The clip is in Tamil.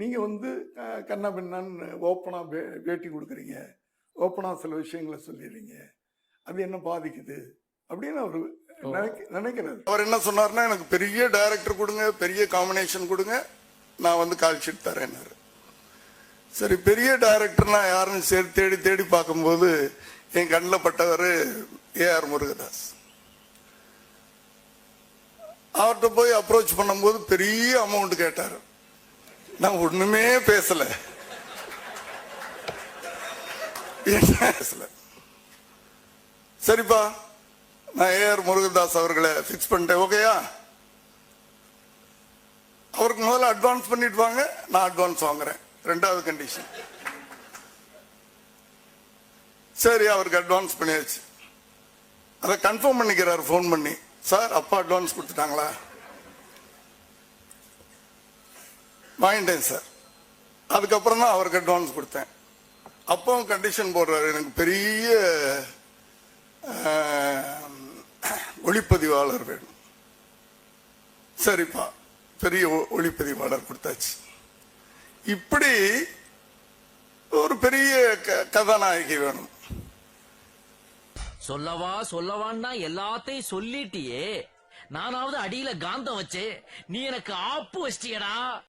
நீங்கள் வந்து கண்ணா பின்னான்னு ஓப்பனாக பே பேட்டி கொடுக்குறீங்க. ஓப்பனாக சில விஷயங்களை சொல்லிடுறீங்க. அது என்ன பாதிக்குது? அப்படின்னு அவர் நினைக்க நினைக்கிறாரு. அவர் என்ன சொன்னார்னா எனக்கு பெரிய டைரக்டர் கொடுங்க பெரிய காம்பினேஷன் கொடுங்க நான் வந்து கால் ஷீட் தரேன்னாரு. சரி பெரிய டைரக்டர்னா யாருன்னு சரி தேடி தேடி பார்க்கும்போது என் கண்ணில் பட்டவர் ஏஆர் முருகதாஸ். அவர்கிட்ட போய் அப்ரோச் பண்ணும்போது பெரிய அமௌண்ட் கேட்டார். நான் ஒண்ணுமே பேசல. என்ன பேசல? சரிப்பா நான் ஏஆர் முருகதாஸ் அவர்களை ஃபிக்ஸ் பண்ணிட்டேன் ஓகேயா அவருக்கு முதல்ல அட்வான்ஸ் பண்ணிட்டு வாங்க நான் அட்வான்ஸ் வாங்குறேன். ரெண்டாவது கண்டிஷன் சரி அவருக்கு அட்வான்ஸ் பண்ணியாச்சு. அதை கன்ஃபார்ம் பண்ணிக்கிறார் ஃபோன் பண்ணி. சார் அப்பா அட்வான்ஸ் கொடுத்துட்டாங்களா? வாங்கிட்டேன் சார் அதுக்கப்புறம் தான் அவருக்கு அட்வான்ஸ் கொடுத்தேன். அப்பவும் கண்டிஷன் போடுறாரு. எனக்கு பெரிய ஒளிப்பதிவாளர் வேணும். சரிப்பா. பெரிய ஒ- ஒளிப்பதிவாளர் கொடுத்தாச்சு. இப்படி ஒரு பெரிய க- கதாநாயகி வேணும். சொல்லவா சொல்லவான்னா எல்லாத்தையும் சொல்லிட்டியே. நானாவது அடியில காந்தம் வச்சே நீ எனக்கு ஆப்பு வச்சிட்டியடா.